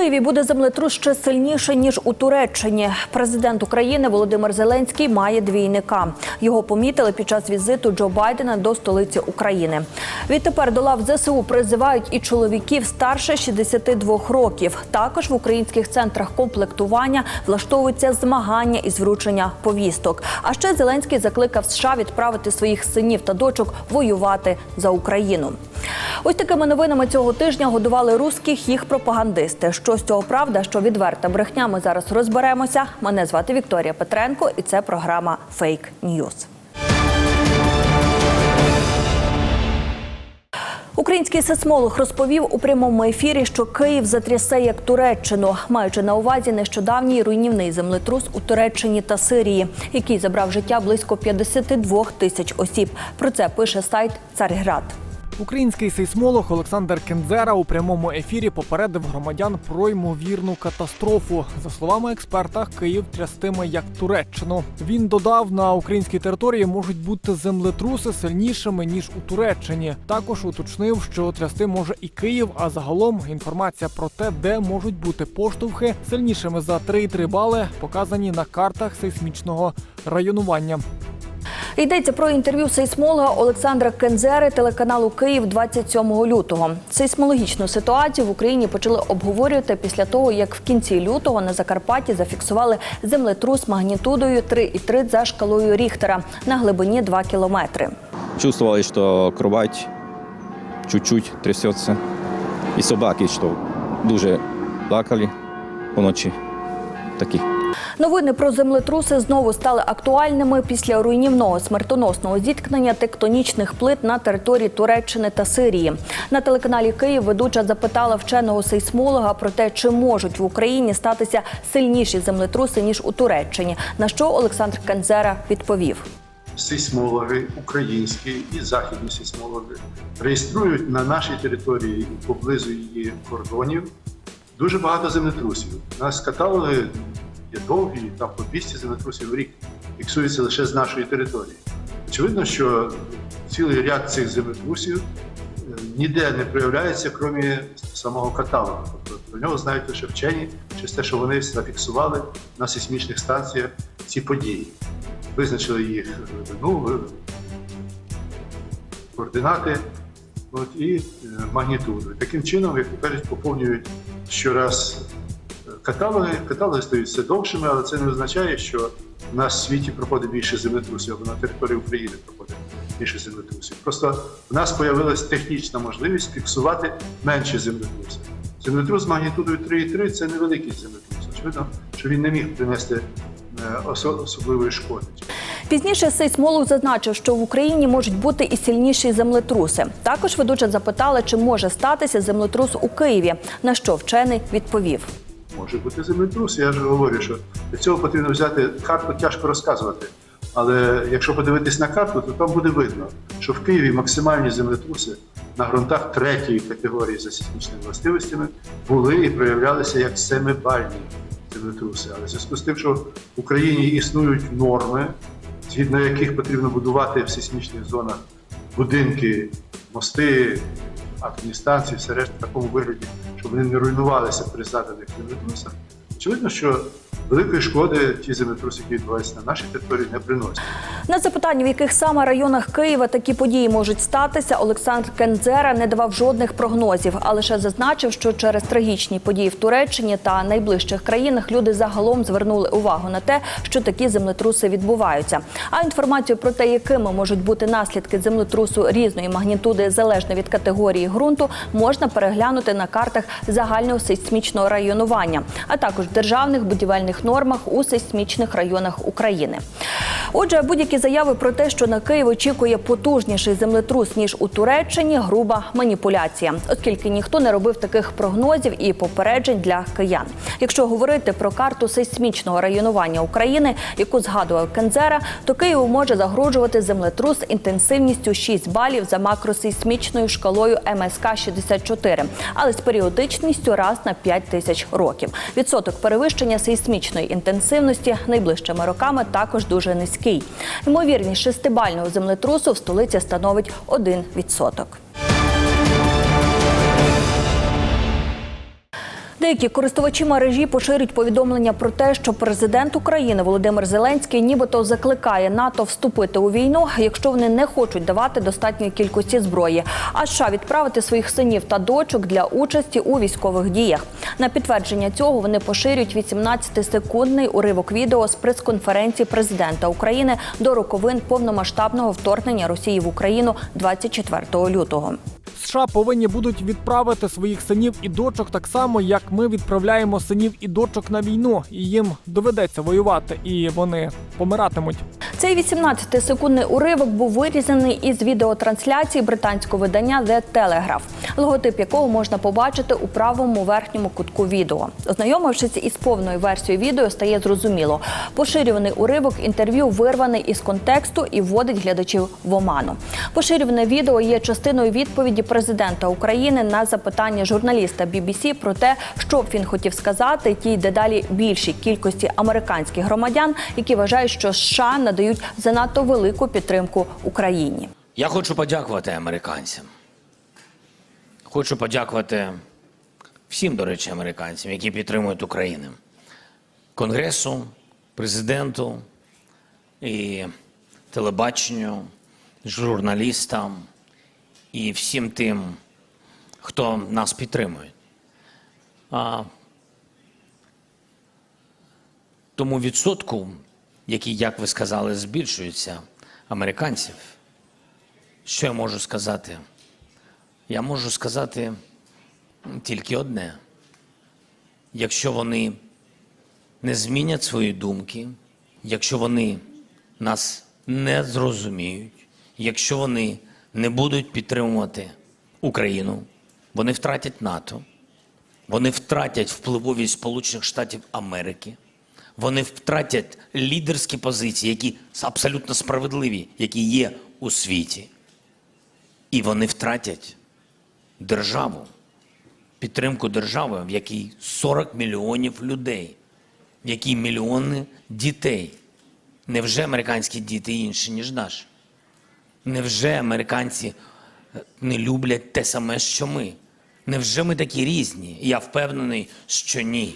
Києві буде землетрус ще сильніше ніж у Туреччині. Президент України Володимир Зеленський має двійника. Його помітили під час візиту Джо Байдена до столиці України. Відтепер до лав ЗСУ призивають і чоловіків старше 62 років. Також в українських центрах комплектування влаштовуються змагання із вручення повісток. А ще Зеленський закликав США відправити своїх синів та дочок воювати за Україну. Ось такими новинами цього тижня годували русських їх пропагандисти. Що з цього правда, що відверта брехня, ми зараз розберемося. Мене звати Вікторія Петренко, і це програма Фейк Ньюз. Український сейсмолог розповів у прямому ефірі, що Київ затрясе як Туреччину, маючи на увазі нещодавній руйнівний землетрус у Туреччині та Сирії, який забрав життя близько 52 тисяч осіб. Про це пише сайт Царград. Український сейсмолог Олександр Кензера у прямому ефірі попередив громадян про ймовірну катастрофу. За словами експерта, Київ трястиме як Туреччину. Він додав, на українській території можуть бути землетруси сильнішими ніж у Туреччині. Також уточнив, що трясти може і Київ. А загалом інформація про те, де можуть бути поштовхи сильнішими за 3,3 бали, показані на картах сейсмічного районування. Йдеться про інтерв'ю сейсмолога Олександра Кензери телеканалу Київ 27 лютого. Сейсмологічну ситуацію в Україні почали обговорювати після того, як в кінці лютого на Закарпатті зафіксували землетрус магнітудою 3,3 за шкалою Ріхтера на глибині 2 кілометри. Чувствовали, что кровать чуть-чуть трясется. И собаки, что дуже плакали поночі. Такі. Новини про землетруси знову стали актуальними після руйнівного смертоносного зіткнення тектонічних плит на території Туреччини та Сирії. На телеканалі Київ ведуча запитала вченого сейсмолога про те, чи можуть в Україні статися сильніші землетруси ніж у Туреччині. На що Олександр Канзера відповів. сейсмологи українські і західні сейсмологи реєструють на нашій території поблизу її кордонів дуже багато землетрусів. Нас каталоги є довгі, там по 200 землетрусів в рік фіксується лише з нашої території. Очевидно, що цілий ряд цих землетрусів е, ніде не проявляється, крім самого каталогу. Тобто про нього знають лише вчені через те, що вони зафіксували на сейсмічних станціях ці події визначили їх глибину, координати от, і е, магнітуду. Таким чином, як кажуть, поповнюють щораз е, каталоги. Каталоги стають все довшими, але це не означає, що в нас в світі проходить більше землетрусів, або на території України проходить більше землетрусів. Просто в нас з'явилася технічна можливість фіксувати менші землетруси. Землетрус з магнітудою 3,3 це невеликий землетрус. Очевидно, що він не міг принести е, особливої шкоди. Пізніше сейсмолог зазначив, що в Україні можуть бути і сильніші землетруси. Також ведуча запитала, чи може статися землетрус у Києві. На що вчений відповів. Може бути землетрус. Я ж говорю, що для цього потрібно взяти карту, тяжко розказувати. Але якщо подивитись на карту, то там буде видно, що в Києві максимальні землетруси на ґрунтах третьої категорії за сейсмічними властивостями були і проявлялися як семибальні землетруси. Але в зв'язку з тим, що в Україні існують норми, згідно яких потрібно будувати в сейсмічних зонах будинки, мости, атомні станції, все решта в такому вигляді, щоб вони не руйнувалися при заданих землетрусах. Очевидно, що великої шкоди ті землетруси, які відбуваються на нашій території, не приносять. На запитання, в яких саме районах Києва такі події можуть статися, Олександр Кензера не давав жодних прогнозів, а лише зазначив, що через трагічні події в Туреччині та найближчих країнах люди загалом звернули увагу на те, що такі землетруси відбуваються. А інформацію про те, якими можуть бути наслідки землетрусу різної магнітуди залежно від категорії ґрунту, можна переглянути на картах загального сейсмічного районування, а також державних будівельних нормах у сейсмічних районах України. Отже, будь-які заяви про те, що на Київ очікує потужніший землетрус ніж у Туреччині, груба маніпуляція, оскільки ніхто не робив таких прогнозів і попереджень для киян. Якщо говорити про карту сейсмічного районування України, яку згадував Кензера, то Києву може загрожувати землетрус інтенсивністю 6 балів за макросейсмічною шкалою МСК 64, але з періодичністю раз на 5 тисяч років. Відсоток перевищення сейсмічної інтенсивності найближчими роками також дуже низький. Ймовірність шестибального землетрусу в столиці становить 1%. Деякі користувачі мережі поширюють повідомлення про те, що президент України Володимир Зеленський нібито закликає НАТО вступити у війну, якщо вони не хочуть давати достатньої кількості зброї, а США відправити своїх синів та дочок для участі у військових діях. На підтвердження цього вони поширюють 18-секундний уривок відео з прес-конференції президента України до роковин повномасштабного вторгнення Росії в Україну 24 лютого. США повинні будуть відправити своїх синів і дочок так само, як ми відправляємо синів і дочок на війну, і їм доведеться воювати, і вони помиратимуть. Цей 18-секундний уривок був вирізаний із відеотрансляції британського видання The Telegraph, логотип якого можна побачити у правому верхньому кутку відео. Ознайомившись із повною версією відео, стає зрозуміло. Поширюваний уривок інтерв'ю вирваний із контексту і вводить глядачів в оману. Поширюване відео є частиною відповіді президента України на запитання журналіста BBC про те, що б він хотів сказати тій дедалі більшій кількості американських громадян, які вважають, що США надають занадто велику підтримку Україні. Я хочу подякувати американцям. Хочу подякувати всім, до речі, американцям, які підтримують Україну. Конгресу, президенту і телебаченню, журналістам і всім тим, хто нас підтримує. А тому відсотку, який, як ви сказали, збільшується американців, що я можу сказати? Я можу сказати тільки одне: якщо вони не змінять свої думки, якщо вони нас не зрозуміють, якщо вони не будуть підтримувати Україну, вони втратять НАТО, вони втратять впливовість Сполучених Штатів Америки. Вони втратять лідерські позиції, які абсолютно справедливі, які є у світі. І вони втратять державу, підтримку держави, в якій 40 мільйонів людей, в якій мільйони дітей. Невже американські діти інші, ніж наші? Невже американці е, не люблять те саме, що ми? Невже ми такі різні? Я впевнений, що ні.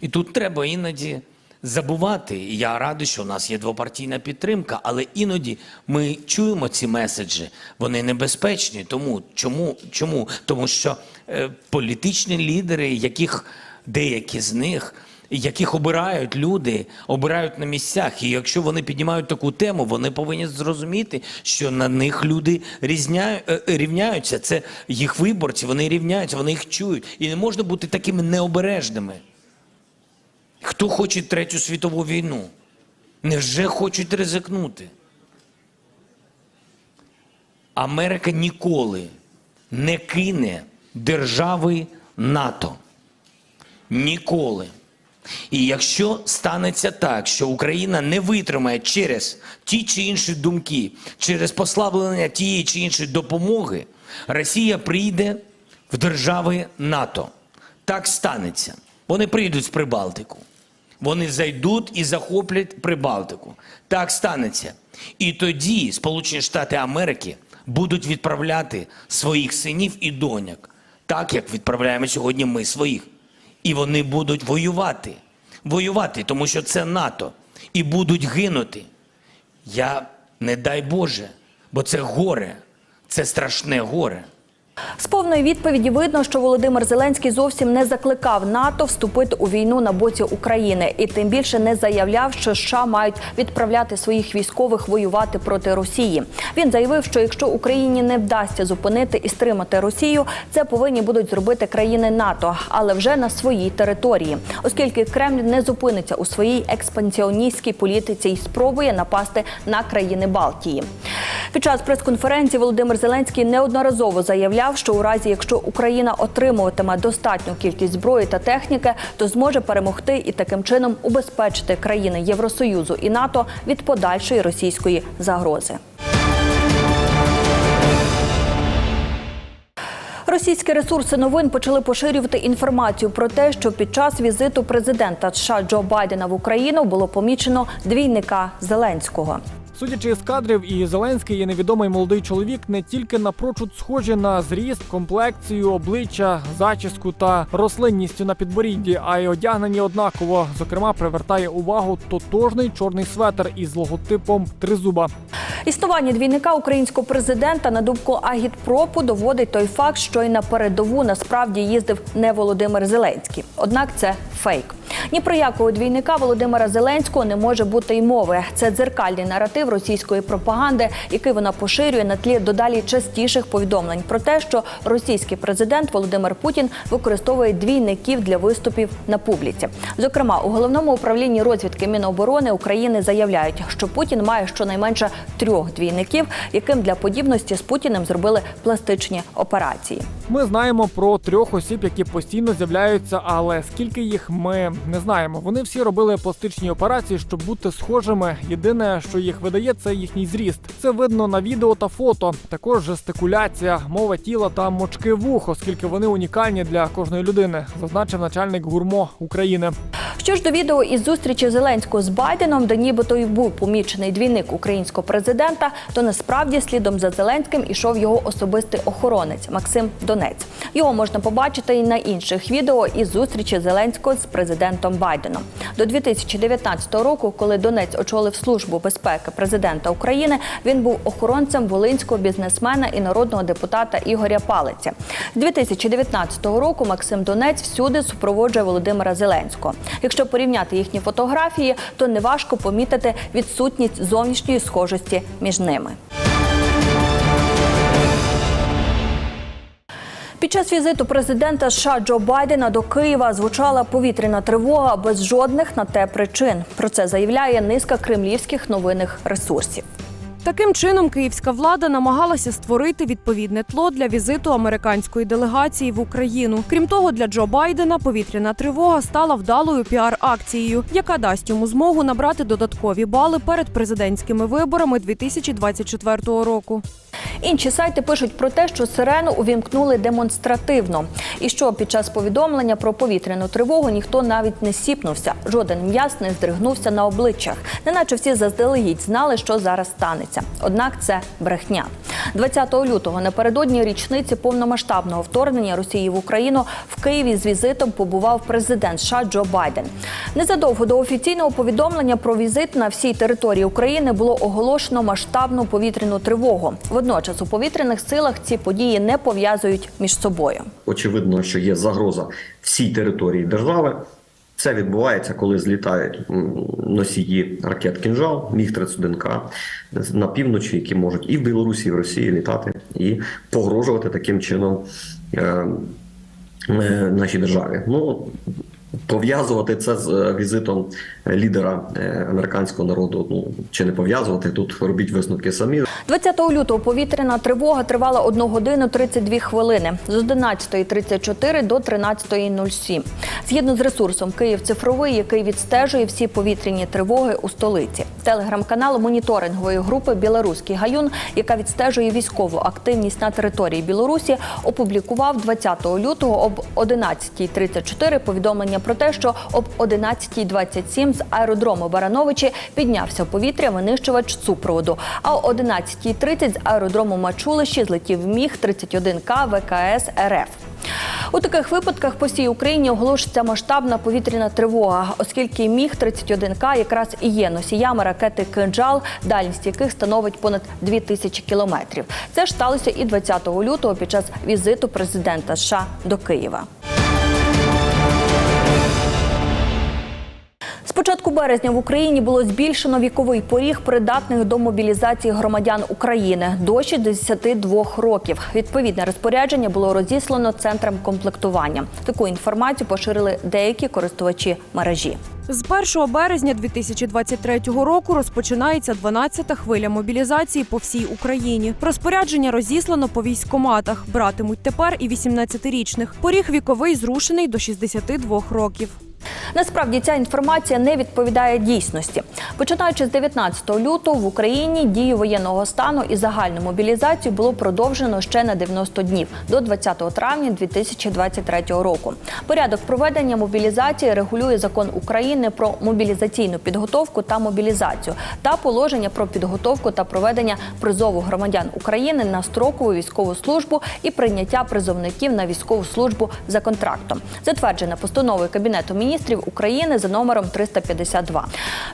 І тут треба іноді забувати. І я радий, що у нас є двопартійна підтримка, але іноді ми чуємо ці меседжі. Вони небезпечні. Тому чому? Чому? Тому що е, політичні лідери, яких деякі з них. Яких обирають люди, обирають на місцях, і якщо вони піднімають таку тему, вони повинні зрозуміти, що на них люди різняю, е, рівняються. Це їх виборці, вони рівняються, вони їх чують. І не можна бути такими необережними. Хто хоче третю світову війну? Невже хочуть ризикнути? Америка ніколи не кине держави НАТО. Ніколи. І якщо станеться так, що Україна не витримає через ті чи інші думки, через послаблення тієї чи іншої допомоги, Росія прийде в держави НАТО. Так станеться. Вони прийдуть з Прибалтику. Вони зайдуть і захоплять Прибалтику. Так станеться. І тоді Сполучені Штати Америки будуть відправляти своїх синів і доньок, так як відправляємо сьогодні ми своїх. І вони будуть воювати. Воювати, тому що це НАТО. І будуть гинути. Я не дай Боже, бо це горе, це страшне горе. З повної відповіді видно, що Володимир Зеленський зовсім не закликав НАТО вступити у війну на боці України і тим більше не заявляв, що США мають відправляти своїх військових воювати проти Росії. Він заявив, що якщо Україні не вдасться зупинити і стримати Росію, це повинні будуть зробити країни НАТО, але вже на своїй території, оскільки Кремль не зупиниться у своїй експансіоністській політиці і спробує напасти на країни Балтії. Під час прес-конференції Володимир Зеленський неодноразово заявляв, що у разі, якщо Україна отримуватиме достатню кількість зброї та техніки, то зможе перемогти і таким чином убезпечити країни Євросоюзу і НАТО від подальшої російської загрози. Російські ресурси новин почали поширювати інформацію про те, що під час візиту президента США Джо Байдена в Україну було помічено двійника Зеленського. Судячи з кадрів, і Зеленський і невідомий молодий чоловік не тільки напрочуд схожі на зріст, комплекцію, обличчя, зачіску та рослинністю на підборідді, а й одягнені однаково. Зокрема, привертає увагу тотожний чорний светр із логотипом тризуба. Існування двійника українського президента на думку Агітпропу доводить той факт, що й на передову насправді їздив не Володимир Зеленський. Однак це фейк. Ні про якого двійника Володимира Зеленського не може бути й мови. Це дзеркальний наратив російської пропаганди, який вона поширює на тлі додалі частіших повідомлень про те, що російський президент Володимир Путін використовує двійників для виступів на публіці. Зокрема, у головному управлінні розвідки Міноборони України заявляють, що Путін має щонайменше трьох двійників, яким для подібності з Путіним зробили пластичні операції. Ми знаємо про трьох осіб, які постійно з'являються, але скільки їх ми не знаємо. Вони всі робили пластичні операції, щоб бути схожими. Єдине, що їх видає, це їхній зріст. Це видно на відео та фото. Також жестикуляція, мова тіла та мочки вух, оскільки вони унікальні для кожної людини, зазначив начальник гурмо України. Що ж до відео із зустрічі Зеленського з Байденом, де нібито й був помічений двійник українського президента, то насправді слідом за Зеленським ішов його особистий охоронець Максим Донець. Його можна побачити і на інших відео із зустрічі Зеленського з президентом Байденом. До 2019 року, коли Донець очолив службу безпеки президента України, він був охоронцем волинського бізнесмена і народного депутата Ігоря Палиця. З 2019 року Максим Донець всюди супроводжує Володимира Зеленського. Якщо порівняти їхні фотографії, то неважко помітити відсутність зовнішньої схожості між ними. Під час візиту президента США Джо Байдена до Києва звучала повітряна тривога без жодних на те причин. Про це заявляє низка кремлівських новинних ресурсів. Таким чином, київська влада намагалася створити відповідне тло для візиту американської делегації в Україну. Крім того, для Джо Байдена повітряна тривога стала вдалою піар-акцією, яка дасть йому змогу набрати додаткові бали перед президентськими виборами 2024 року. Інші сайти пишуть про те, що сирену увімкнули демонстративно, і що під час повідомлення про повітряну тривогу ніхто навіть не сіпнувся. Жоден м'яз не здригнувся на обличчях, неначе всі заздалегідь знали, що зараз станеться. Однак це брехня. 20 лютого напередодні річниці повномасштабного вторгнення Росії в Україну в Києві з візитом побував президент США Джо Байден. Незадовго до офіційного повідомлення про візит на всій території України було оголошено масштабну повітряну тривогу. Водночас у повітряних силах ці події не пов'язують між собою. очевидно, що є загроза всій території держави. Це відбувається, коли злітають носії ракет «Кінжал», Міг-31К на півночі, які можуть і в Білорусі, і в Росії літати, і погрожувати таким чином е, е, нашій державі. Ну, пов'язувати це з е, візитом лідера е, американського народу, ну чи не пов'язувати, тут робіть висновки самі. 20 лютого повітряна тривога тривала 1 годину 32 хвилини з 11.34 до 13.07. Згідно з ресурсом Київ цифровий, який відстежує всі повітряні тривоги у столиці. Телеграм-канал моніторингової групи Білоруський гаюн, яка відстежує військову активність на території Білорусі, опублікував 20 лютого об 11.34 повідомлення про те, що об 11.27 з аеродрому Барановичі піднявся в повітря винищувач супроводу. А о 11.30 з аеродрому Мачулищі злетів міг 31К ВКС РФ. У таких випадках по всій Україні оголошується масштабна повітряна тривога, оскільки міг 31К якраз і є носіями ракети «Кинджал», дальність яких становить понад 2000 кілометрів. Це ж сталося і 20 лютого під час візиту президента США до Києва. Початку березня в Україні було збільшено віковий поріг придатних до мобілізації громадян України до 62 років. Відповідне розпорядження було розіслано центрам комплектування. Таку інформацію поширили деякі користувачі мережі. З 1 березня 2023 року розпочинається 12-та хвиля мобілізації по всій Україні. Розпорядження розіслано по військкоматах. Братимуть тепер і 18-річних. Поріг віковий зрушений до 62 років. Насправді ця інформація не відповідає дійсності. Починаючи з 19 лютого в Україні дію воєнного стану і загальну мобілізацію було продовжено ще на 90 днів до 20 травня 2023 року. Порядок проведення мобілізації регулює закон України про мобілізаційну підготовку та мобілізацію та положення про підготовку та проведення призову громадян України на строкову військову службу і прийняття призовників на військову службу за контрактом, затверджена постановою Кабінету міністрів України за номером 352.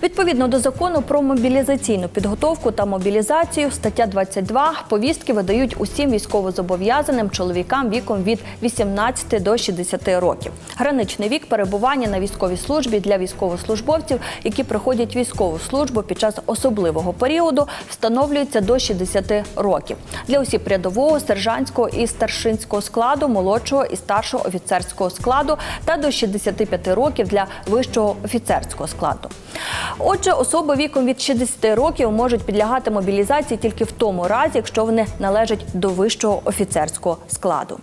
Відповідно до закону про мобілізаційну підготовку та мобілізацію, стаття 22, повістки видають усім військовозобов'язаним чоловікам віком від 18 до 60 років. Граничний вік перебування на військовій службі для військовослужбовців, які проходять військову службу під час особливого періоду, встановлюється до 60 років. Для осіб рядового, сержантського і старшинського складу, молодшого і старшого офіцерського складу та до 65 років для вищого офіцерського складу. Отже, особи віком від 60 років можуть підлягати мобілізації тільки в тому разі, якщо вони належать до вищого офіцерського складу.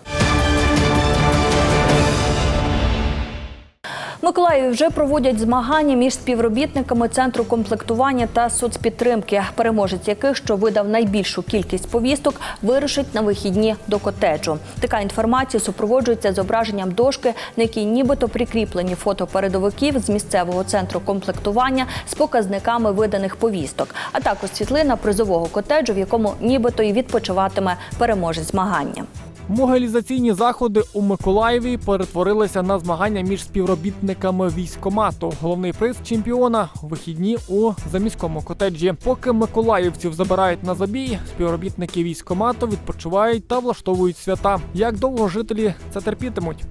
В Миколаєві вже проводять змагання між співробітниками центру комплектування та соцпідтримки, переможець яких, що видав найбільшу кількість повісток, вирушить на вихідні до котеджу. Така інформація супроводжується зображенням дошки, на якій нібито прикріплені фото передовиків з місцевого центру комплектування з показниками виданих повісток, а також світлина призового котеджу, в якому нібито і відпочиватиме переможець змагання. Могилізаційні заходи у Миколаєві перетворилися на змагання між співробітниками військомату. Головний приз чемпіона вихідні у заміському котеджі. Поки миколаївців забирають на забій, співробітники військомату відпочивають та влаштовують свята. Як довго жителі це терпітимуть?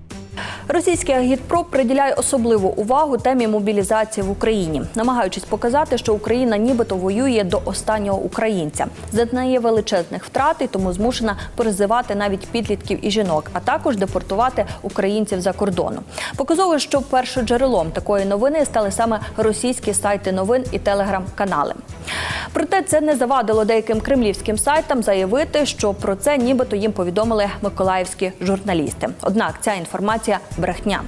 Російський агітпроп приділяє особливу увагу темі мобілізації в Україні, намагаючись показати, що Україна нібито воює до останнього українця, зазнає величезних втрат і тому змушена призивати навіть підлітків і жінок, а також депортувати українців за кордону. Показово, що першоджерелом такої новини стали саме російські сайти новин і телеграм-канали. Проте це не завадило деяким кремлівським сайтам заявити, що про це нібито їм повідомили миколаївські журналісти. Однак ця інформація брехня.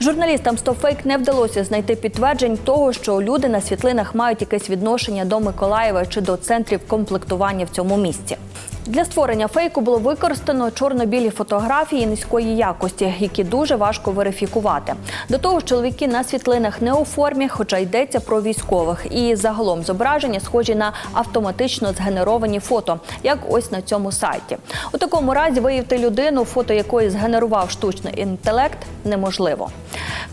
Журналістам StopFake не вдалося знайти підтверджень того, що люди на світлинах мають якесь відношення до Миколаєва чи до центрів комплектування в цьому місці. Для створення фейку було використано чорно-білі фотографії низької якості, які дуже важко верифікувати. До того ж, чоловіки на світлинах не у формі, хоча йдеться про військових. І загалом зображення схожі на автоматично згенеровані фото, як ось на цьому сайті. У такому разі виявити людину, фото якої згенерував штучний інтелект, неможливо.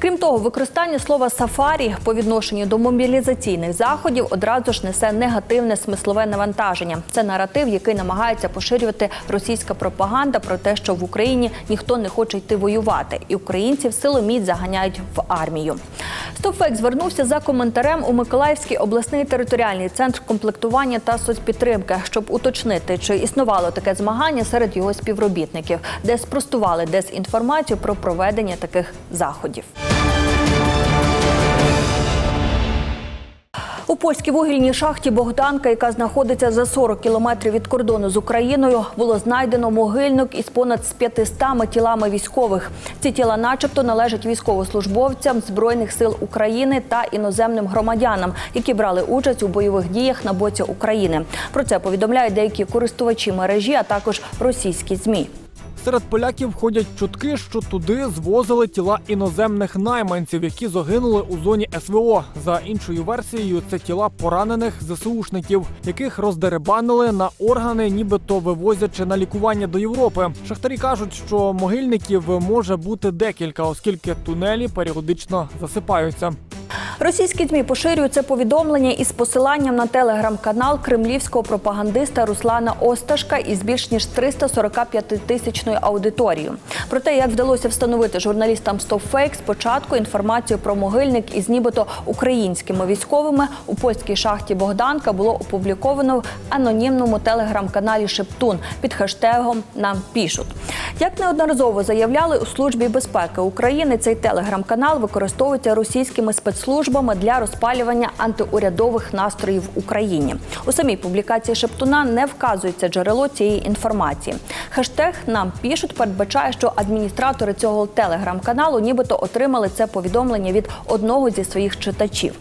Крім того, використання слова сафарі по відношенню до мобілізаційних заходів одразу ж несе негативне смислове навантаження. Це наратив, який намагається поширювати російська пропаганда про те, що в Україні ніхто не хоче йти воювати, і українців силоміць заганяють в армію. Стопфек звернувся за коментарем у Миколаївський обласний територіальний центр комплектування та соцпідтримки, щоб уточнити, чи існувало таке змагання серед його співробітників, де спростували дезінформацію про проведення таких заходів. У польській вугільній шахті Богданка, яка знаходиться за 40 кілометрів від кордону з Україною, було знайдено могильник із понад з 500 тілами військових. Ці тіла, начебто, належать військовослужбовцям збройних сил України та іноземним громадянам, які брали участь у бойових діях на боці України. Про це повідомляють деякі користувачі мережі, а також російські змі. Серед поляків ходять чутки, що туди звозили тіла іноземних найманців, які загинули у зоні СВО. За іншою версією, це тіла поранених ЗСУшників, яких роздеребанили на органи, нібито вивозячи на лікування до Європи. Шахтарі кажуть, що могильників може бути декілька, оскільки тунелі періодично засипаються. Російські ЗМІ поширюють це повідомлення із посиланням на телеграм-канал кремлівського пропагандиста Руслана Осташка із більш ніж 345 тисячною аудиторією. Про те, як вдалося встановити журналістам StopFake, спочатку інформацію про могильник із нібито українськими військовими у польській шахті Богданка було опубліковано в анонімному телеграм-каналі Шептун під хештегом Нам пішуть. Як неодноразово заявляли у службі безпеки України, цей телеграм-канал використовується російськими спецслужбами для розпалювання антиурядових настроїв в Україні. У самій публікації Шептуна не вказується джерело цієї інформації. Хештег нам пишуть передбачає, що адміністратори цього телеграм-каналу нібито отримали це повідомлення від одного зі своїх читачів.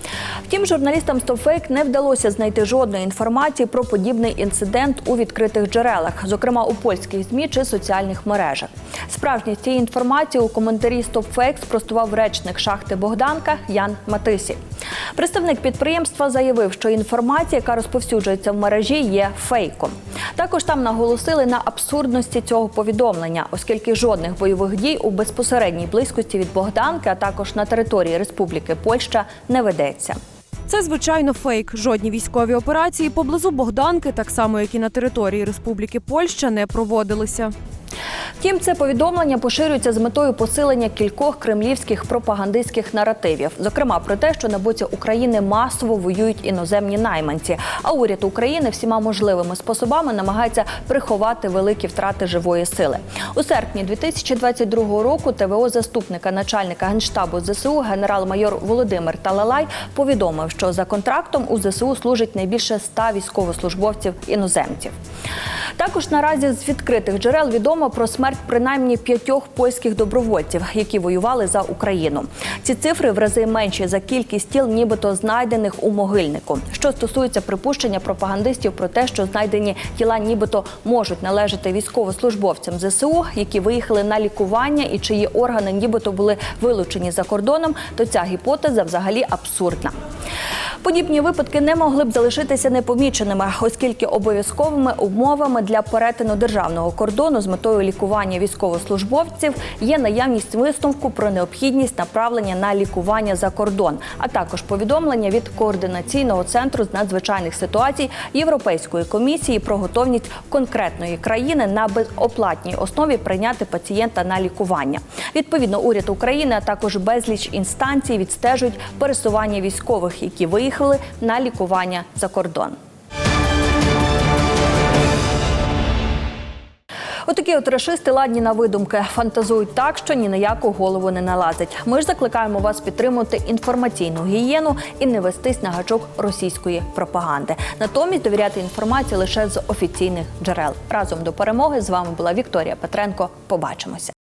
Втім, журналістам StopFake не вдалося знайти жодної інформації про подібний інцидент у відкритих джерелах, зокрема у польських змі чи соціальних мережах. Справжність цієї інформації у коментарі StopFake спростував речник шахти Богданка Ян Матисі. Представник підприємства заявив, що інформація, яка розповсюджується в мережі, є фейком. Також там наголосили на абсурдності цього повідомлення, оскільки жодних бойових дій у безпосередній близькості від Богданки, а також на території Республіки Польща, не ведеться. Це звичайно фейк. Жодні військові операції поблизу Богданки, так само як і на території Республіки Польща, не проводилися. Втім, це повідомлення поширюється з метою посилення кількох кремлівських пропагандистських наративів, зокрема про те, що на боці України масово воюють іноземні найманці, а уряд України всіма можливими способами намагається приховати великі втрати живої сили. У серпні 2022 року ТВО заступника начальника генштабу ЗСУ генерал-майор Володимир Талалай повідомив, що за контрактом у ЗСУ служить найбільше ста військовослужбовців іноземців. Також наразі з відкритих джерел відомо про смерть принаймні п'ятьох польських добровольців, які воювали за Україну. Ці цифри в рази менші за кількість тіл, нібито знайдених у могильнику. Що стосується припущення пропагандистів про те, що знайдені тіла, нібито можуть належати військовослужбовцям ЗСУ, які виїхали на лікування і чиї органи нібито були вилучені за кордоном, то ця гіпотеза взагалі абсурдна. Подібні випадки не могли б залишитися непоміченими, оскільки обов'язковими умовами для перетину державного кордону з метою лікування військовослужбовців є наявність висновку про необхідність направлення на лікування за кордон, а також повідомлення від координаційного центру з надзвичайних ситуацій Європейської комісії про готовність конкретної країни на безоплатній основі прийняти пацієнта на лікування. Відповідно, уряд України, а також безліч інстанцій відстежують пересування військових, які виїхали на лікування за кордон. Отакі от рашисти ладні на видумки, фантазують так, що ні на яку голову не налазить. Ми ж закликаємо вас підтримувати інформаційну гігієну і не вестись на гачок російської пропаганди. Натомість довіряти інформації лише з офіційних джерел. Разом до перемоги з вами була Вікторія Петренко. Побачимося.